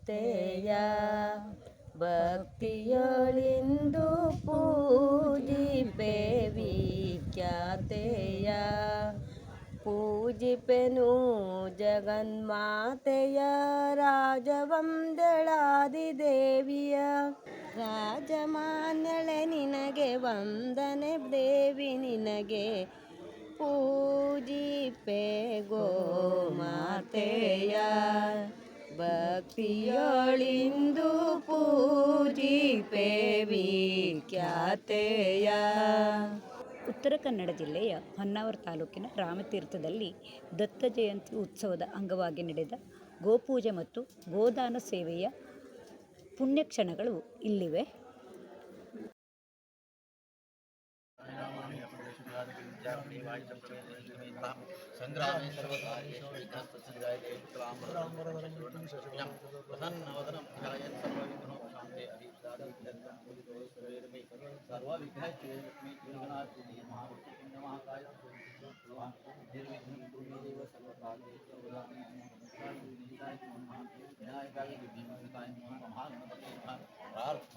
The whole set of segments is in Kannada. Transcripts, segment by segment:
ಮಾತೆಯ ಭಕ್ತಿಯೊಳಿಂದು ಪೂಜಿಪೇವಿ ಖ್ಯಾತೆಯ ಪೂಜಿಪೆನು ಜಗನ್ಮಾತೆಯ ರಾಜವಂದಳಾದಿ ದೇವಿಯ ರಾಜಮಾನ್ಯಳೆ ನಿನಗೆ ವಂದನೆ ದೇವಿ ನಿನಗೆ ಪೂಜಿಪೆ ಗೋ ಮಾತೆಯ ಭಕ್ತಿಯೊಳಿಂದು ಪೇವಿ ಖ್ಯಾತೆಯ ಉತ್ತರ ಕನ್ನಡ ಜಿಲ್ಲೆಯ ಹೊನ್ನಾವರ ತಾಲೂಕಿನ ರಾಮತೀರ್ಥದಲ್ಲಿ ದತ್ತ ಜಯಂತಿ ಉತ್ಸವದ ಅಂಗವಾಗಿ ನಡೆದ ಗೋಪೂಜೆ ಮತ್ತು ಗೋದಾನ ಸೇವೆಯ ಪುಣ್ಯಕ್ಷಣಗಳು ಇಲ್ಲಿವೆ. சந்திராமே சர்வதாரியேஷோதனம் காயன் சர்வவிக்னோஷாந்தே அரிதாதமே சர்வவிக்னேலக்ஷ்மி திருகணாதி மகாவிஷ்ணு மகாகாய நிர்விக்னம் குருமேவ சர்வகாலே சர்வதாமே விநாயகாய விநாயகாய மகாத்மதே பிரார்த்தனை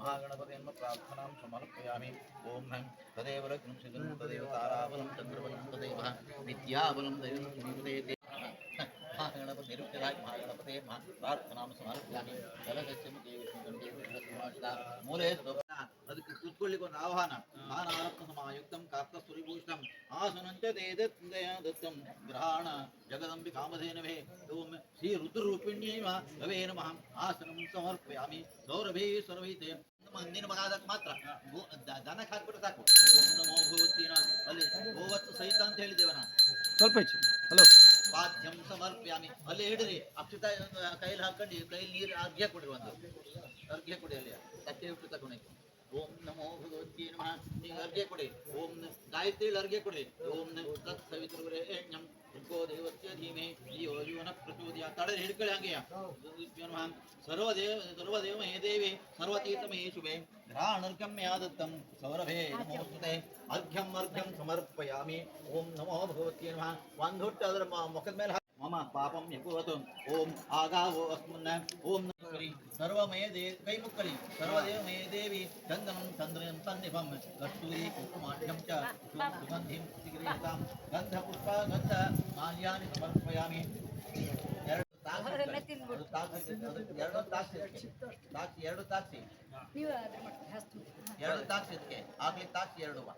ಅದಕ್ಕೆ ಮಹಾಗಣಪತಿ ಎನ್ನುವ ಪ್ರಾರ್ಥನಾಂ ಸಮರ್ಪಯಾಮಿ ಓಂ ನಂ ತದೇವ ಲಗ್ನಂ ಸಿಗಂ ತದೇವ ತಾರಾಬಲಂ ಚಂದ್ರಬಲಂ ತದೇವ ವಿದ್ಯಾಬಲಂ ದೈವಂ ಶ್ರೀಮತೇತೆ ಮಹಾಗಣಪತಿ ನಿರುಕ್ತರಾಯ ಮಹಾಗಣಪತೆ ಮಹಾ ಪ್ರಾರ್ಥನಾಂ ಸಮರ್ಪಯಾಮಿ ಜಲಗಸ್ಯ ಮುಖೇ ವಿಷ್ಣುಗಂಧೇ ವಿಷ್ಣುಸಮಾಜಿತ ಮೂಲೆ ಸ್ವಪ್ನ ಅದಕ್ಕೆ ಕೂತ್ಕೊಳ್ಳಿಕ್ಕೆ ಒಂದು ಆಹ್ವಾನ ಮಾನಾರತ್ನ ಸಮಾಯುಕ್ತಂ ಕಾರ್ಕಸ್ತುರಿಭೂಷಣಂ ಆಸನಂಚ ತೇ ದತ್ತಯ ದತ್ತಂ ಗ್ರಹಾಣ ಜಗದಂಬಿ ಕಾಮಧೇನವೇ ಓಂ ಶ್ರೀ ರುದ್ರರೂಪಿಣ್ಯೈವ ಗವೇ ನಮಃ ಆಸನಂ ಸಮರ್ಪಯಾಮಿ ಸೌರಭೇ ಸರ್ವೈತೆ ನಮ್ಮ ನಿನ್ನ ಮಗ ಆದಾಗ ಮಾತ್ರ. ದನಕ್ಕೆ ಹಾಕ್ಬಿಟ್ರೆ ಸಾಕು. ಓಂ ನಮೋ ಭಗವತೀನ ಅಲ್ಲಿ ಗೋವತ್ತು ಸಹಿತ ಅಂತ ಹೇಳಿದ್ದೇವೆ ನಾನು. ಸ್ವಲ್ಪ ಹೆಚ್ಚು. ಹಲೋ. ಪಾದ್ಯಂ ಸಮರ್ಪ್ಯಾಮಿ. ಅಲ್ಲಿ ಹಿಡಿರಿ. ಅಕ್ಷಿತ ಕೈಲಿ ಹಾಕೊಂಡು ಕೈಲಿ ನೀರು ಅರ್ಘ್ಯ ಕೊಡ್ರಿ ಒಂದು. ಅರ್ಘ್ಯ ಕೊಡಿ ಅಲ್ಲಿ. ತಟ್ಟೆ ಹುಟ್ಟು ತಗೊಂಡು ಓಂ ನಮೋ ಭಗವತಿ ನಮಃ. ನೀವು ಅರ್ಘ್ಯ ಕೊಡಿ. ಓಂ ಗಾಯತ್ರಿಯಲ್ಲಿ ಅರ್ಘ್ಯ ಕೊಡಿ. ಓಂ ತತ್ ಸವಿತೃವರೆಣ್ಯಂ ಭೃಗೋ ದೇವಸ್ಯ ಧೀಮೆ ಧಿಯೋ ಜೀವನ ಪ್ರಚೋದಯ ತಡೆ ಹಿಡ್ಕೊಳ್ಳಿ ಹಂಗೆಯ ನಮಃ ಸರ್ವದೇವ ಸರ್ವದೇವ ಹೇ ದೇವಿ ಸರ್ವತೀತಮೇ ಶುಭೆ ಘ್ರಾಣರ್ಘ್ಯಂ ಯಾದತ್ತಂ ಸೌರಭೇ ನಮೋಸ್ತುತೆ ಅರ್ಘ್ಯಂ ಅರ್ಘ್ಯಂ ಸಮರ್ಪಯಾಮಿ ಓಂ ನಮೋ ಭಗವತಿ ನಮಃ ಒಂದು ಹೊಟ್ಟು ಅದರ ಮ- ಮುಖದ ಮೇಲೆ ಹಾಕಿ. ಮಮ ಪಾಪಂ ಯಕುವತು ಓಂ ಆಗಾವೋ ಅಸ್ಮನ್ನ ಓಂ ನಮಸ್ಕರಿ ಸರ್ವಮಯ ದೇ ಕೈ ಮುಕ್ಕಲಿ ಸರ್ವದೇವಮಯ ದೇವಿ ಚಂದನಂ ಚಂದ್ರಂ ಸನ್ನಿಭಂ ಕಸ್ತೂರಿ ಕುಂಕುಮಾಢ್ಯಂ ಚ ಶು- ಸುಗಂಧಿಂ ಸಿಗರೇತಾಂ ಗಂಧ ಪುಷ್ಪ ಗಂಧ ಮಾಲ್ಯಾನಿ ಸಮರ್ಪಯಾಮಿ ಎರಡು ತಾಸು ಅದು ತಾಸು ಇದೆ. ಅದು ಎರಡು ತಾಸು ಇದಕ್ಕೆ. ತಾಸು ಎರಡು ತಾಸು ಎರಡು ತಾಸು ಇದಕ್ಕೆ ಆಗ್ಲಿ ತಾಸು ಎರಡು ಬಾ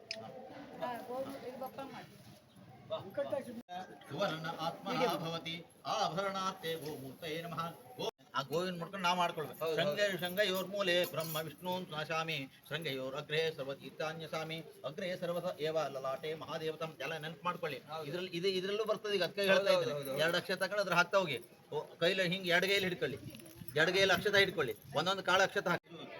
ಸುವರ್ಣ ಆತ್ಮ ಭವತಿ ಆಭರಣಾರ್ಥೆ ಗೋಮೂರ್ತಯೇ ನಮಃ ಗೋ ಆ ಗೋವಿನ ಮಾಡ್ಕೊಂಡು ನಾವು ಮಾಡ್ಕೊಳ್ಬೇಕು. ಶೃಂಗ ಶೃಂಗಯೋರ್ ಮೂಲೆ ಬ್ರಹ್ಮ ವಿಷ್ಣು ನಾಶಾಮಿ ಶೃಂಗಯೋರ್ ಅಗ್ರೇ ಸರ್ವ ತೀರ್ಥಾನ್ಯ ಸ್ವಾಮಿ ಅಗ್ರೇ ಸರ್ವ ಏವ ಲಲಾಟೆ ಮಹಾದೇವತಂ ಎಲ್ಲ ನೆನಪು ಮಾಡ್ಕೊಳ್ಳಿ. ಇದ್ರಲ್ಲಿ ಇದು ಇದ್ರಲ್ಲೂ ಬರ್ತದೆ ಈಗ ಅದಕ್ಕೆ ಹೇಳ್ತಾ ಇದ್ದಾರೆ ಎರಡು ಅಕ್ಷರ ತಗೊಂಡು ಅದ್ರ ಹಾಕ್ತಾ ಹೋಗಿ. ಕೈಲಿ ಹಿಂಗೆ ಎಡಗೈಲಿ ಹಿಡ್ಕೊಳ್ಳಿ. ಎಡಗೈಲಿ ಅಕ್ಷತ ಹಿಡ್ಕೊಳ್ಳಿ. ಒಂದೊಂದು ಕಾಳು ಅಕ್ಷತ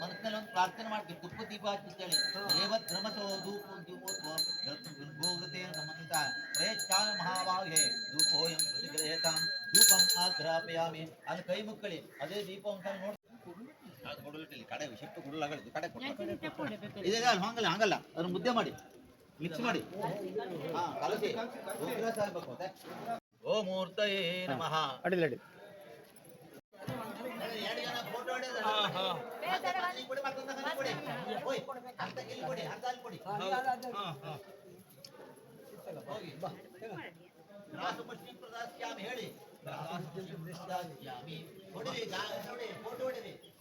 ಮನಸ್ಸಿನಲ್ಲಿ ಒಂದು ಪ್ರಾರ್ಥನೆ ಮಾಡ್ತೀವಿ. ತುಪ್ಪ ದೀಪ ಹಚ್ಚಿ ದೇವಧ್ರಮಸೋ ಧೂಪ ದೀಪೋತ್ವ ಗೋಗೃತೇನ ಸಂಬಂಧಿತ. ಪ್ರೇಚ್ಛಾ ಮಹಾಭಾಗೆ ಧೂಪೋಯಂ ಪ್ರತಿಗ್ರಹತಾಂ. ಧೂಪಂ ಆಗ್ರಹಪಯಾಮಿ ಅಲ್ಲಿ ಕೈ ಮುಕ್ಕಳಿ. ಅದೇ ದೀಪ ಒಂದ್ಸಲ ನೋಡಿ ಕಡೆ ಶಿಟ್ಟು ಕೊಡಲಾಗಲ್ಲ ಕಡೆ ಕೊಡ ಇದೆ ಹಂಗಲ್ಲ ಹಂಗಲ್ಲ. ಅದನ್ನ ಮುದ್ದೆ ಮಾಡಿ. ಮಿಕ್ಸ್ ಮಾಡಿ. ಹಾ ಕಲಸಿ. ಓ ಮೂರ್ತಯೇ ನಮಃ. ಅಡಿಲ್ಲ ಅಡಿ ಎರಡು ಜನ ಫೋಟೋ ಹೊಡೆದ್ರೆ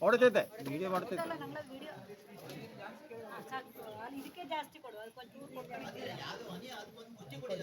ಹೊಡಿತೈತೆ ವಿಡಿಯೋ ಮಾಡ್ತೈತೆ ಇದಕ್ಕೆ ಜಾಸ್ತಿ ಕೊಡು. ಅದಕ್ಕೊಂದು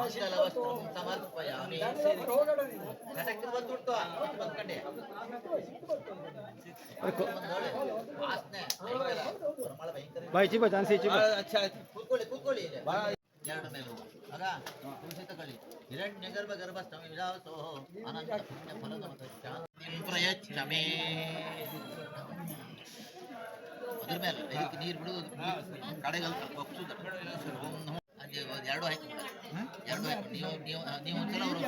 ಮಂಗಲ ವಸ್ತ್ರ ಸಮರ್ಪಯಾಮಿ ಘಟಕ್ಕೆ ಬಂದ್ಬಿಡ್ತು ಬಂದ್ಕಂಡೆ ವಾಸನೆ ಭಯಂಕರ ಪರಿಮಳ ಭಯಂಕರ ಬಾಯ್ ಚಿಬ್ಬ ಚಾನ್ಸಿ ಚಿಬ್ಬ ಕೂತ್ಕೊಳ್ಳಿ ಕೂತ್ಕೊಳ್ಳಿ ಇಲ್ಲಿ. ಎರಡು ಮೇಲು ಆಗ ತುಳಸಿ ತಗೊಳ್ಳಿ ಹಿರಣ್ಯ ಗರ್ಭ ಗರ್ಭ ವಿಲಾಸೋ ಅನಂತ ಪುಣ್ಯ ಫಲದ ಪ್ರಯಚ್ಛಮೇ ಅದ್ರ ಮೇಲೆ ಇದಕ್ಕೆ ನೀರು ಬಿಡುವುದು ಕಡೆಗಲ್ ಒಪ್ಸುದು ಓಂ ನಮೋ ಅದೇ ಎರಡು ಆಯ್ತು ಎರಡು ಆಯ್ತು ನೀವು ನೀವು ನೀವು ಒಂದ್ಸಲ ಅವರು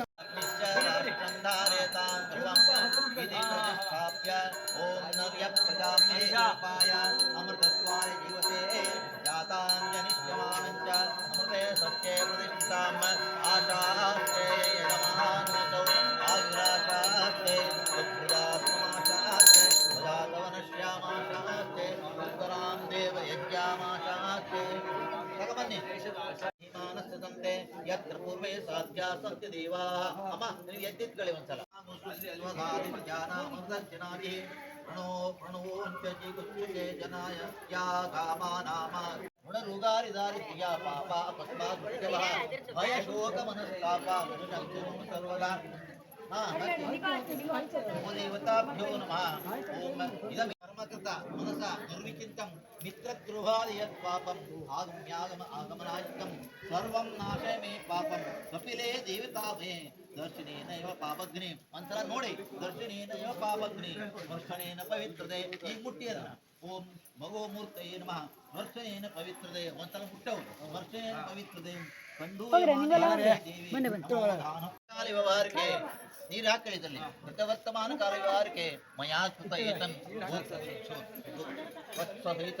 ಓಂ ನವ್ಯ ಪ್ರಜಾಪೇಯ ಅಮೃತತ್ವಾಯ ಜೀವತೆ ಜಾತಾಂಜನಿಷ್ಯಮಾನಂಚ ಅಮೃತೆ ಸತ್ಯೇ ಪ್ರತಿಷ್ಠಾಮ ಆಶಾಸ್ತೆ ಯಜಮಾನೋತೌ ಸತ್ಯ ದೇವಾ ಅಮ್ಮ ನೀವು ಎದ್ದಿದ್ಕೊಳ್ಳಿ ಒಂದ್ಸಲ ಪ್ರಣೋ ಪ್ರಣವೋಂಚಿ ಗುಚ್ಚುಗೆ ಜನಾಯ ಯಾ ಕಾಮಾನಾಮ ಋಣರುಗಾರಿದಾರಿತ್ಯ ಪಾಪ ಅಕಸ್ಮಾತ್ ಮೃತ್ಯವ ಭಯ ಶೋಕ ಮನಸ್ತಾಪ ಮನುಷ್ಯ ಸರ್ವದಾ ಹಾ ಓ ದೇವತಾಭ್ಯೋ ನಮಃ ಓಂ ಇದಂ ಕರ್ಮಕೃತ ಮನಸ ನಿರ್ವಿಚಿಂತಂ ಮಿತ್ರದ್ರೋಹಾದಿ ಯತ್ ಪಾಪಂ ಆಗಮ್ಯಾಗಮ ಆಗಮನಾಯುಕ್ತಂ ಸರ್ವಂ ನಾಶ ಮೇ ಪಾಪಂ ಕಪಿಲೇ ದೇವತಾ ಮೇ ದರ್ಶನೇನ ಇವ ಪಾಪಗ್ನಿ ಒಂಥರ ನೋಡಿ ದರ್ಶನೇನ ಇವ ಪಾಪಗ್ನಿ ವರ್ಷಣೇನ ಪವಿತ್ರದೆ ಈಗ ಮುಟ್ಟಿಯದ. ಓಂ ಭಗೋ ಮೂರ್ತಯೇ ನಮಃ ವರ್ಷಣೇನ ಪವಿತ್ರದೆ ಒಂಥರ ಮುಟ್ಟವು. ವರ್ಷೇನ ಪವಿತ್ರದೆ ಕಂಡು ವ್ಯವಹಾರಕ್ಕೆ ನೀರು ಯಾಕೆ ಇದರಲ್ಲಿ ಕೃತವರ್ತಮಾನ ಕಾಲ ವ್ಯವಹಾರಕ್ಕೆ ಮಯಾಕೃತ ಏತನ್ ಸಹಿತ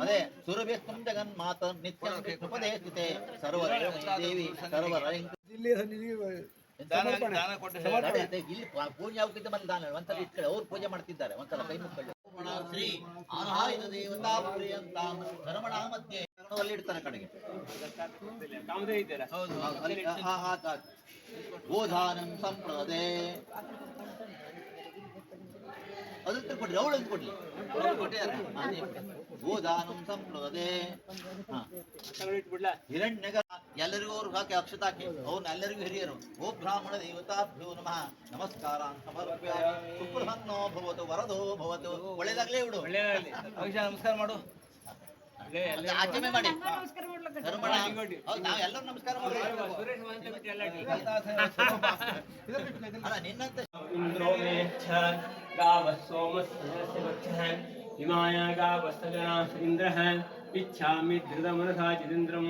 ಅದೇ ಸುರಭಿ ಜಗನ್ ಮಾತ ನಿತ್ಯ ಕೃಪದೇ ಸ್ಥಿತೆ ಸರ್ವರ ದೇವಿ ಸರ್ವ ಇಲ್ಲಿ ಪೂಜೆ ಅವಕ್ಕಿಂತ ಬಂದ ದಾನ ಒಂದ್ಸಲ ಇಟ್ಕೊಳ್ಳಿ ಅವ್ರು ಪೂಜೆ ಮಾಡ್ತಿದ್ದಾರೆ. ಒಂದ್ಸಲ ಕೈ ಮುಕ್ಕೊಳ್ಳಿ ಧರ್ಮಣ ಹೌದು ಗೋಧಾನಂ ಸಂಪ್ರದೆ ಅದಕ್ಕೆ ಕೊಡ್ರಿ ಅವಳು ಅಂತ ಕೊಡ್ಲಿ ಗೋದಾನಂ ಸಂಪ್ರದೇ ಹಿರಣ್ಯಗ ಎಲ್ಲರಿಗೂ ಅವ್ರು ಹಾಕಿ ಅಕ್ಷತ ಹಾಕಿ ಅವ್ರನ್ನ ಎಲ್ಲರಿಗೂ ಹಿರಿಯರು ಓ ಬ್ರಾಹ್ಮಣ ದೇವತಾಭ್ಯೋ ನಮಃ ನಮಸ್ಕಾರ ಸಮರ್ಪ್ಯ ಸುಪ್ರಸನ್ನೋ ಭವತು ವರದೋ ಭವತು ಒಳ್ಳೇದಾಗ್ಲೇ ಬಿಡು ನಮಸ್ಕಾರ ಮಾಡು ಮತ್ತೆ ಆಚರಣೆ ಮಾಡಿ ಧರ್ಮಣ ಹೌದು ನಾವು ಎಲ್ಲರೂ ನಮಸ್ಕಾರ ಮಾಡಿ ಅಲ್ಲ ನಿನ್ನಂತ इन्द्रो मे यच्छ गावः सोमस्य वक्षः हिमाया गावस्तजनाः इन्द्रः इच्छामि धृतमनसा चिदिन्द्रम्